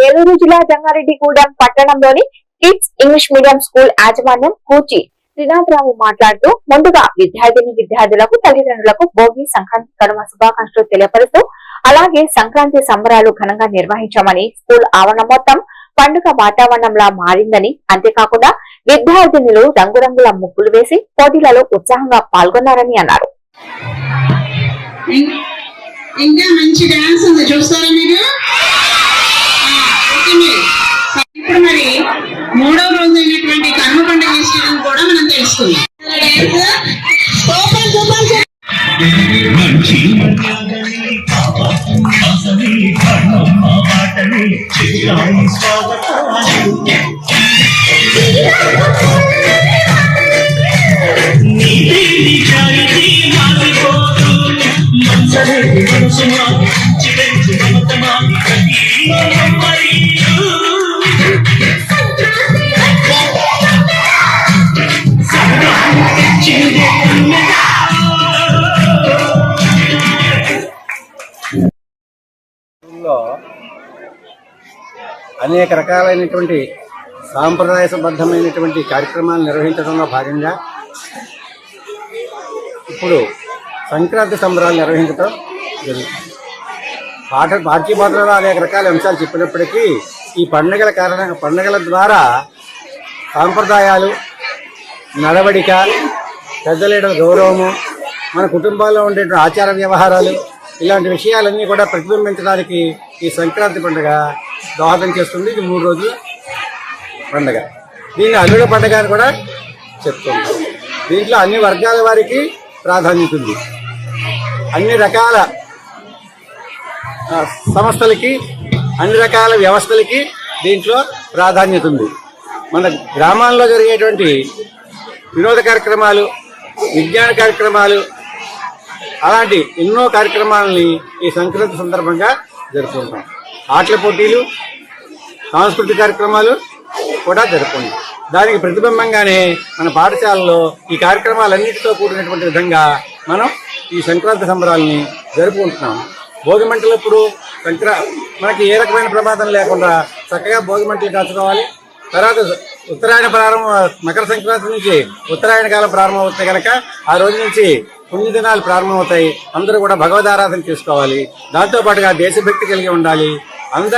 ఏలూరు జిల్లా జంగారెడ్డిగూడెం పట్టణంలోని kids English medium school యాజమాన్యం కూచి త్రినాథరావు మాట్లాడుతూ ముందుగా విద్యార్థిని విద్యార్థులకు తల్లిదండ్రులకు భోగి సంక్రాంతి కనుమ శుభాకాంక్షలు తెలియపరుస్తూ అలాగే సంక్రాంతి సంబరాలు ఘనంగా నిర్వహించామని స్కూల్ ఆవరణ మొత్తం పండుగ వాతావరణంలా మారిందని అంతేకాకుండా విద్యార్థినులు రంగురంగుల ముగ్గులు వేసి పోటీలలో ఉత్సాహంగా పాల్గొన్నారని అన్నారు. ఇంకా మంచి డాన్స్ ఉంది. చూస్తారా మీరు? ఆ, ఇప్పుడు మరి మూడవ రోజు అయినటువంటి కర్మ పండుగ విషయం కూడా మనం తెలుసుకుందాం. డాన్స్ అనేక రకాలైనటువంటి సాంప్రదాయబద్ధమైనటువంటి కార్యక్రమాలు నిర్వహించడంలో భాగంగా ఇప్పుడు సంక్రాంతి సంబరాలు నిర్వహించడం జరుగుతుంది. పాఠ పార్టీ అనేక రకాల అంశాలు చెప్పినప్పటికీ ఈ పండుగల కారణంగా పండుగల ద్వారా సాంప్రదాయాలు నడవడిక పెద్దలేడ గౌరవము మన కుటుంబాల్లో ఉండేటువంటి ఆచార వ్యవహారాలు ఇలాంటి విషయాలన్నీ కూడా ప్రతిబింబించడానికి ఈ సంక్రాంతి పండుగ దోహదం చేస్తుంది. ఇది మూడు రోజుల పండగ. దీన్ని అల్లుడ పండగ అని కూడా చెప్తుంది దీంట్లో అన్ని వర్గాల వారికి ప్రాధాన్యత ఉంది. అన్ని రకాల సంస్థలకి అన్ని రకాల వ్యవస్థలకి దీంట్లో ప్రాధాన్యత ఉంది. మన గ్రామాల్లో జరిగేటువంటి వినోద కార్యక్రమాలు విజ్ఞాన కార్యక్రమాలు అలాంటి ఎన్నో కార్యక్రమాలని ఈ సంక్రాంతి సందర్భంగా జరుపుకుంటాం. ఆటల పోటీలు సాంస్కృతిక కార్యక్రమాలు కూడా జరుపుకుంటాం దానికి ప్రతిబింబంగానే మన పాఠశాలలో ఈ కార్యక్రమాలన్నింటితో కూడినటువంటి విధంగా మనం ఈ సంక్రాంతి సంబరాలని జరుపుకుంటున్నాం. భోగి మంటలప్పుడు సంక్రా మనకి ఏ రకమైన ప్రమాదం లేకుండా చక్కగా భోగి మంటలు కాచుకోవాలి. తర్వాత ఉత్తరాయణ ప్రారంభం మకర సంక్రాంతి నుంచి ఉత్తరాయణ కాలం ప్రారంభం అవుతాయి కనుక ఆ రోజు నుంచి పుణ్యదినాలు ప్రారంభమవుతాయి. అందరూ కూడా భగవద్ ఆరాధన చేసుకోవాలి. దాంతో పాటుగా దేశభక్తి కలిగి ఉండాలి. అందరూ